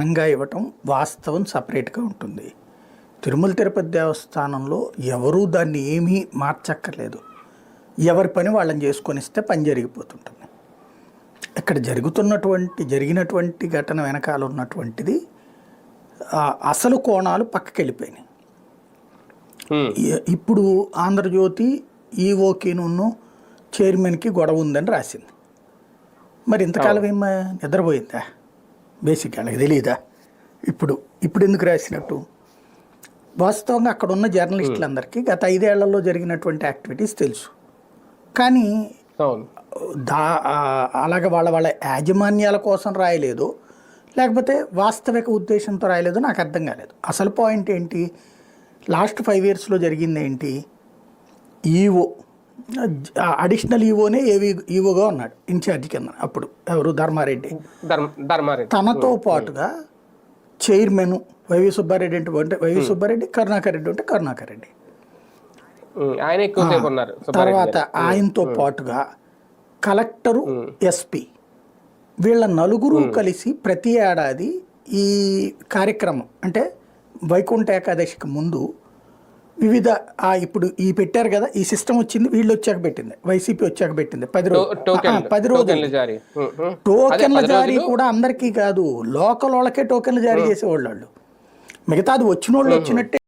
ఘనంగా ఇవ్వటం వాస్తవం సపరేట్గా ఉంటుంది. తిరుమల తిరుపతి దేవస్థానంలో ఎవరూ దాన్ని ఏమీ మార్చక్కర్లేదు. ఎవరి పని వాళ్ళని చేసుకొని ఇస్తే పని జరిగిపోతుంటుంది. ఇక్కడ జరుగుతున్నటువంటి జరిగినటువంటి ఘటన వెనకాల ఉన్నటువంటిది అసలు కోణాలు పక్కకి వెళ్ళిపోయినాయి ఇప్పుడు ఆంధ్రజ్యోతి ఈఓకిను చైర్మన్కి గొడవ ఉందని రాసింది. మరి ఇంతకాలం ఏం నిద్రపోయిందా? బేసిక్ వాళ్ళకి తెలియదా ఇప్పుడు ఇప్పుడు ఎందుకు రాసినట్టు? వాస్తవంగా అక్కడ ఉన్న జర్నలిస్టులందరికీ గత ఐదేళ్ళలో జరిగినటువంటి యాక్టివిటీస్ తెలుసు. కానీ దా అలాగ వాళ్ళ వాళ్ళ యాజమాన్యాల కోసం రాయలేదు. లేకపోతే వాస్తవిక ఉద్దేశంతో రాయలేదు నాకు అర్థం కాలేదు. అసలు పాయింట్ ఏంటి? లాస్ట్ ఫైవ్ ఇయర్స్లో జరిగింది ఏంటి? ఈఓ అడిషనల్ ఈఓనే ఏవి ఈఓగా ఉన్నాడు ఇన్ఛార్జ్ కింద అప్పుడు. ఎవరు? ధర్మారెడ్డి. ధర్మ ధర్మారెడ్డి. తనతో పాటుగా చైర్మన్ వైవి సుబ్బారెడ్డి అంటే అంటే వైవి సుబ్బారెడ్డి కరుణాకర్ రెడ్డి అంటే కరుణాకర్ రెడ్డి. ఆయన ఉన్నారు తర్వాత ఆయనతో పాటుగా కలెక్టరు ఎస్పీ. వీళ్ళ నలుగురు కలిసి ప్రతి ఏడాది ఈ కార్యక్రమం అంటే వైకుంఠ ఏకాదశికి ముందు వివిధ ఆ ఇప్పుడు ఈ పెట్టారు కదా ఈ సిస్టమ్ వచ్చింది వీళ్ళు వచ్చాక పెట్టింది వైసీపీ వచ్చాక పెట్టింది పది రోజులు. పది రోజులు. టోకెన్లు జారీ. కూడా అందరికీ కాదు లోకల్ వాళ్ళకే టోకెన్లు జారీ చేసేవాళ్ళు వాళ్ళు. మిగతా అది వచ్చిన వాళ్ళు వచ్చినట్టే